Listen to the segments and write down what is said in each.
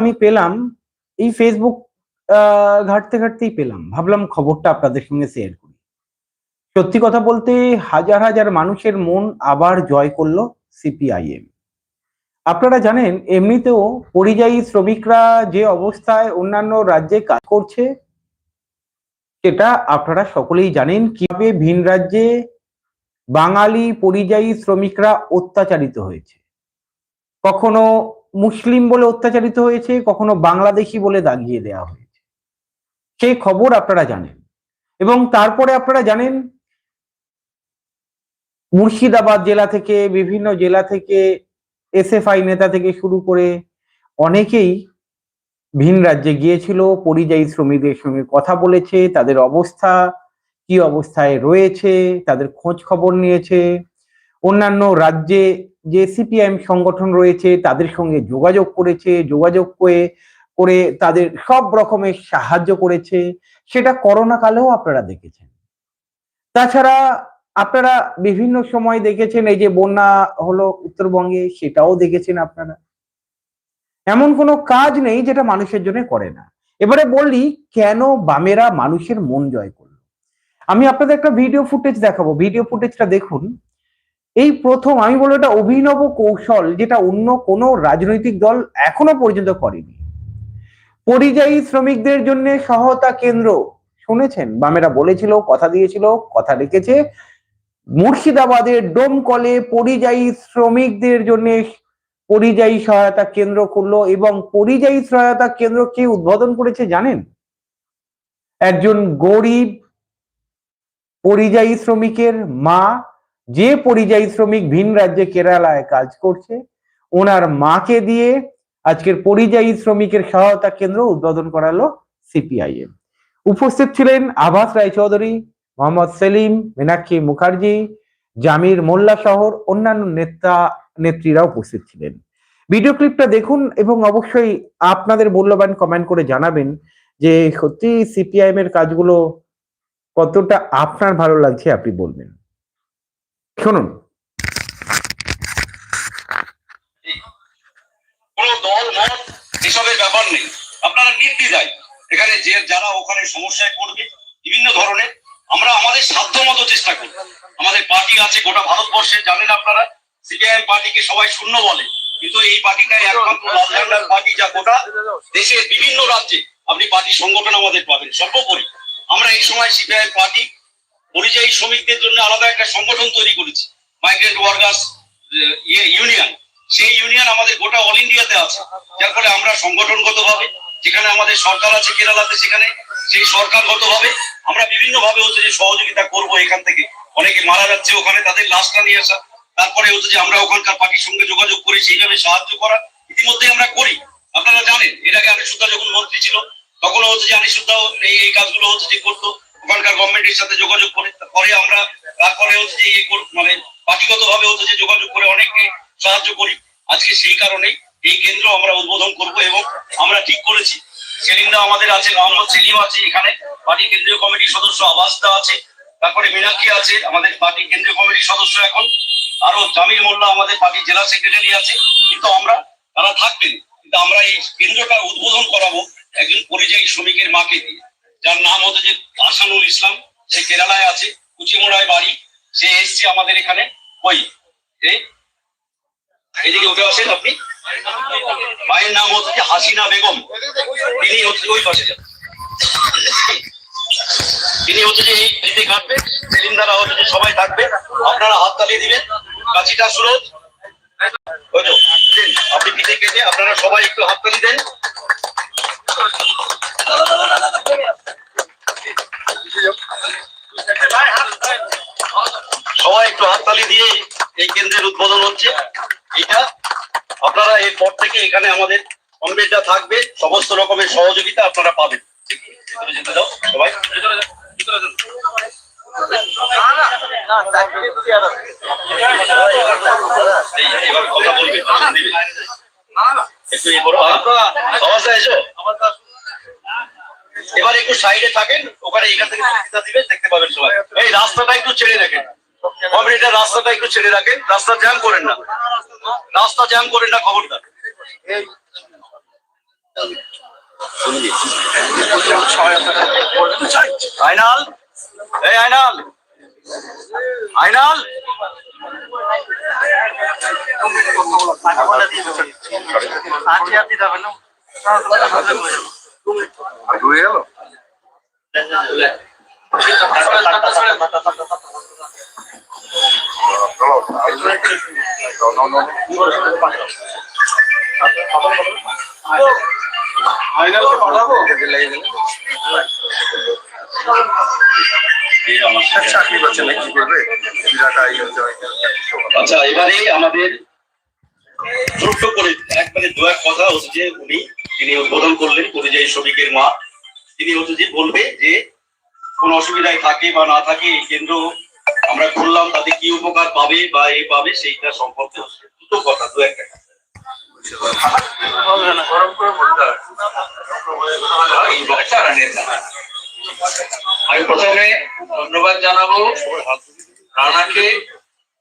আমি পেলাম, এই ফেসবুক ঘাঁটতে ঘাঁটতেই পেলাম। ভাবলাম খবরটা আপনাদের সঙ্গে শেয়ার করি। সত্যি কথা বলতে, হাজার হাজার মানুষের মন আবার জয় করল সিপিআইএম আপনারা জানেন, এমনিতেও পরিযায়ী শ্রমিকরা যে অবস্থায় অন্যান্য রাজ্যে কাজ করছে, সেটা আপনারা সকলেই জানেন, কীভাবে ভিন রাজ্যে বাঙালি পরিযায়ী শ্রমিকরা অত্যাচারিত হয়েছে। কখনো মুসলিম বলে অত্যাচারিত হয়েছে, কখনো বাংলাদেশি বলে দাগিয়ে দেওয়া হয়েছে। সেই খবর আপনারা জানেন। এবং তারপরে আপনারা জানেন, মুর্শিদাবাদ জেলা থেকে, বিভিন্ন জেলা থেকে, এসএফআই নেতা থেকে শুরু করে অনেকেই ভিন রাজ্যে গিয়েছিল, পরিযায়ী শ্রমিকদের সঙ্গে কথা বলেছে, তাদের অবস্থা, কি অবস্থায় রয়েছে, তাদের খোঁজ খবর নিয়েছে। অন্যান্য রাজ্যে যে সিপিআইএম সংগঠন রয়েছে, তাদের সঙ্গে যোগাযোগ করেছে, যোগাযোগ করে করে তাদের সব রকমের সাহায্য করেছে, সেটা করোনা কালেও আপনারা দেখেছেন। তাছাড়া আপনারা বিভিন্ন সময় দেখেছেন, এই যে বন্যা হলো উত্তরবঙ্গে, সেটাও দেখেছেন আপনারা। এমন কোনো কাজ নেই যেটা মানুষের জন্য করে না। এবারে বললি কেন বামেরা মানুষের মন জয় করল? আমি আপনাদের একটা ভিডিও ফুটেজ দেখাবো। ভিডিও ফুটেজটা দেখুন। এই প্রথম, আমি বলব এটা অভিনব কৌশল যেটা অন্য কোনো রাজনৈতিক দল এখনও পর্যন্ত করেনি। পরিযায়ী শ্রমিকদের জন্য সহায়তা কেন্দ্র, শুনেছেন? বামেরা বলেছিল, কথা দিয়েছিল, কথা রেখেছে। মুর্শিদাবাদের ডোমকলে পরিযায়ী শ্রমিকদের জন্য পরিযায়ী সহায়তা কেন্দ্র করল এবং পরিযায়ী সহায়তা কেন্দ্র কে উদ্বোধন করেছে জানেন? একজন গরিব পরিযায়ী শ্রমিকের মা যে পরিযায়ী শ্রমিক ভিন রাজ্যে কেরালায় কাজ করছে, ওনার মাকে দিয়ে আজকের পরিযায়ী শ্রমিকের সহায়তা কেন্দ্র উদ্বোধন করালো সিপিআইএম। উপস্থিত ছিলেন আভাস রায়চৌধুরী, মোহাম্মদ সেলিম, মীনাক্ষী মুখার্জি, জামির মোল্লা শহর অন্যান্য নেতা নেত্রীরা উপস্থিত ছিলেন। ভিডিও ক্লিপটা দেখুন এবং অবশ্যই আপনাদের মূল্যবান কমেন্ট করে জানাবেন যে সত্যি সিপিআইএম এর কাজগুলো কতটা আপনার ভালো লাগছে আপনি বলবেন। শুনুন। এসবের ব্যাপার নেই। আপনারা এখানে যে যারা ওখানে সমস্যায় পড়বে, বিভিন্ন ধরনের, আমরা আমাদের সাধ্য মতো চেষ্টা করি আমাদের পার্টি আছে গোটা ভারতবর্ষে, জানেন আপনারা? সিপিআইএম পার্টিকে সবাই শূন্য বলে। কিন্তু এই পার্টিটাই একমাত্র পার্টি যা গোটা দেশের বিভিন্ন রাজ্যে আপনি পার্টি সংগঠন আমাদের পাবেন, সর্বোপরি। আমরা এই সময় সিপিআইএম পার্টি পরিযায়ী শ্রমিকদের জন্য আলাদা একটা সংগঠন তৈরি করেছি মাইগ্রেন্ট ওয়ার্কার্স ইউনিয়ন সেই ইউনিয়ন আমাদের গোটা অল ইন্ডিয়াতে আছে, যার ফলে আমরা সংগঠনগত ভাবে যেখানে আমাদের সরকার আছে কেরালাতে সেখানে, সেই সরকারগত ভাবে আমরা বিভিন্ন ভাবে হচ্ছে যে সহযোগিতা করব এখান থেকে। অনেকে মারা যাচ্ছে ওখানে, তাদের লাশটা নিয়ে আসা। তারপরে হচ্ছে যে আমরা ওখানকার পার্টির সঙ্গে যোগাযোগ করে সেইভাবে সাহায্য করা ইতিমধ্যে আমরা করি। আপনারা জানেন, এর আগে আনিসুদ্দা যখন মন্ত্রী ছিল, তখনও হচ্ছে যে আনিসুদ্দাও এই কাজগুলো হচ্ছে যে করতো। ওখানকার গভর্নমেন্টের সাথে যোগাযোগ করে। পরে আমরা তারপরে হচ্ছে যে ইয়ে মানে পার্টিগত ভাবে হচ্ছে যে যোগাযোগ করে অনেককে সাহায্য করি। আজকে সেই কারণেই এই কেন্দ্র আমরা উদ্বোধন করব এবং আমরা ঠিক করেছি। সেলিমদা আমাদের আছে, মোহাম্মদ সেলিম আছে এখানে। পার্টি কেন্দ্রীয় কমিটির সদস্য আবাসদা আছে। তারপরে মীনাক্ষী আছে, আমাদের পার্টি কেন্দ্রীয় কমিটির সদস্য এখন। আরও জামির মোল্লা আমাদের পার্টির জেলা সেক্রেটারি আছে। কিন্তু আমরা, তারা থাকবেন। কিন্তু আমরা এই কেন্দ্রটা উদ্বোধন করাবো একজন পরিযায়ী শ্রমিকের মাকে দিয়ে। যার নাম হচ্ছে যে আসানুল ইসলাম। সে কেরালায় আছে, কুচিমোড়ায় বাড়ি। সে এসছে আমাদের এখানে। ওই এদিকে উঠে আসেন আপনি। মায়ের নাম হচ্ছে হাসিনা বেগম। তিনি হচ্ছে ওই পাশে যান। তিনি হচ্ছে যে এই ফিতে কাটবে সেলিম দ্বারা হচ্ছে যে সবাই থাকবে। আপনারা হাত তালিয়ে দিবেন। কাছিটা সুরজ। আপনি পিঠে কেটে আপনারা সবাই একটু হাত তালি দেন। সবাই একটু হাততালি দিয়ে এই কেন্দ্রের উদ্বোধন হচ্ছে। এটা আপনারা এরপর থেকে এখানে আমাদের কনভেন্টটা থাকবে। সমস্ত রকমের সহযোগিতা আপনারা পাবেন। যেতে দাও সবাই। কথা বলবে একটু এ এসো। এবার একটু সাইডে থাকেন। ওখানে এখান থেকে বক্তৃতা দিবেন দেখতে পাবেন সবাই। এই রাস্তাটা একটু ছেড়ে রাখেন কমিটিটার রাস্তাটা একটু ছেড়ে রাখেন রাস্তা জ্যাম করেন না। রাস্তা জ্যাম করেন না খবরদার। আইনাল? এই আইনাল। আইনাল? আচ্ছা এবারে আমাদের ছোট্ট করে একবারে দু এক কথা হচ্ছে উনি, তিনি উদ্বোধন করলেন পরিযায়ী শ্রমিকের মা। তিনি হচ্ছে যে বলবে যে, কোন অসুবিধায় থাকে বা না থাকে এই কেন্দ্র আমরা খুললাম, তাতে কি উপকার পাবে বা এ পাবে সেইটা সম্পর্কে দুটো কথা, দু একটা। আমি প্রথমে ধন্যবাদ জানাব রানাকে,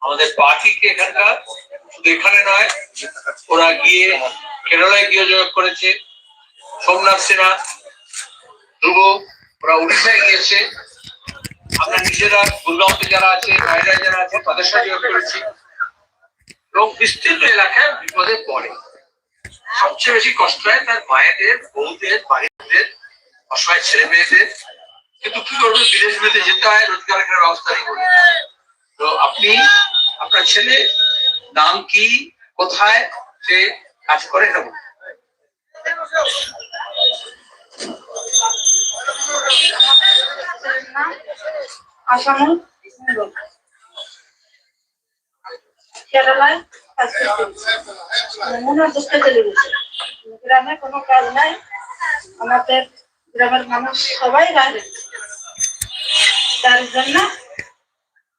আমাদের পার্টিকে এখানকার, শুধু এখানে নয়, ওরা গিয়ে কেরালায় গিয়ে যোগ করেছে, সোমনাথ সিনহা ধ্রুব ওরা উড়িষ্যায় গিয়েছে। আমরা নিজেরা গুরগাঁওতে যারা আছে, বাইরে যারা আছে, তাদের সাথে করেছি। এবং বিস্তীর্ণ এলাকায় বিপদে পড়ে। সবচেয়ে বেশি কষ্ট হয় তার মায়েদের, বউদের, বাড়িদের, অসহায় ছেলে মেয়েদের কিন্তু কি করবে, বিদেশ বিদেশে যেতে হয়, রোজগার করার ব্যবস্থা নেই তো আপনি, আপনার ছেলে নাম কি, কোথায়, সে কাজ করে এটা মনে গ্রামে কোনো কাজ নাই। আমাদের গ্রামের মানুষ সবাই বাইরে তার জন্য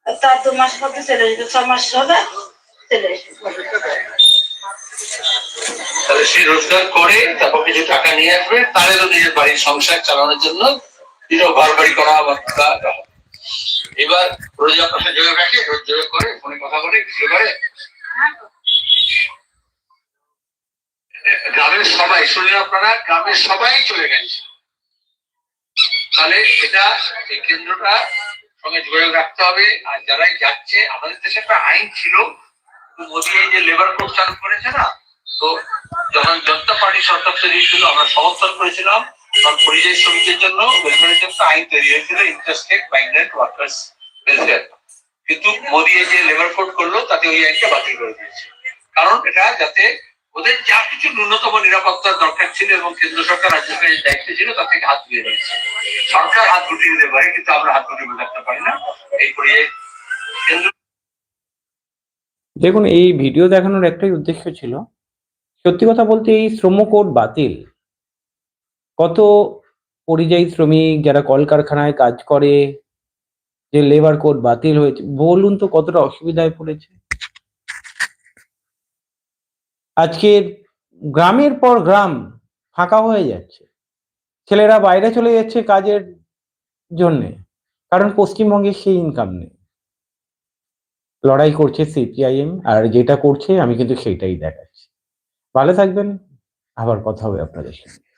তার দু মাস মধ্যে চলে এসেছে ছ মাস হবে চলে সে রোজগার করে, তারপর কিছু টাকা নিয়ে আসবে তাহলে নিজের বাড়ির সংসার চালানোর জন্য বাড়ি করা বা এবার রোজ সাথে যোগাযোগ রাখে যোগাযোগ করে, ফোনে কথা বলে কিছু করে। গ্রামের সবাই শুনলেন আপনারা, গ্রামের সবাই চলে গেছে। তাহলে এটা, এই কেন্দ্রটা সঙ্গে যোগাযোগ রাখতে হবে। আর যারাই যাচ্ছে, আমাদের দেশে একটা আইন ছিল মোদী এই যে লেবার কোড চালু করেছে না, তো যখন জনতা পার্টি সরকার তৈরি ছিল আমরা সমর্থন করেছিলাম। কারণ পরিযায়ী শ্রমিকদের জন্য ওয়েলফেয়ারের জন্য আইন তৈরি হয়েছিল ইন্টারস্টেট মাইগ্রেন্ট ওয়ার্কার্স ওয়েলফেয়ার কিন্তু মোদী যে লেবার কোড করল, তাতে ওই আইনটা বাতিল করে দিয়েছে। কারণ এটা যাতে ওদের যা কিছু ন্যূনতম নিরাপত্তার দরকার ছিল এবং কেন্দ্র সরকার রাজ্য সরকারের দায়িত্ব ছিল তা থেকে হাত ধুয়ে দিয়েছে। সরকার হাত গুটিয়ে দিতে পারে, কিন্তু আমরা হাত গুটিয়ে থাকতে পারি না। এই পরিযায়ী কেন্দ্র দেখুন, এই ভিডিও দেখানোর একটাই উদ্দেশ্য ছিল, সত্যি কথা বলতে এই শ্রম কোড বাতিল কত পরিযায়ী শ্রমিক যারা কলকারখানায় কাজ করে, যে লেবার কোড বাতিল হয়েছে, বলুন তো কতটা অসুবিধায় পড়েছে? আজকের গ্রামের পর গ্রাম ফাঁকা হয়ে যাচ্ছে। ছেলেরা বাইরে চলে যাচ্ছে কাজের জন্যে, কারণ পশ্চিমবঙ্গে সেই ইনকাম নেই। লড়াই করছে সিপিআইএম আর যেটা করছে, আমি কিন্তু সেটাই দেখাচ্ছি। ভালো থাকবেন, আবার কথা হবে আপনাদের সঙ্গে।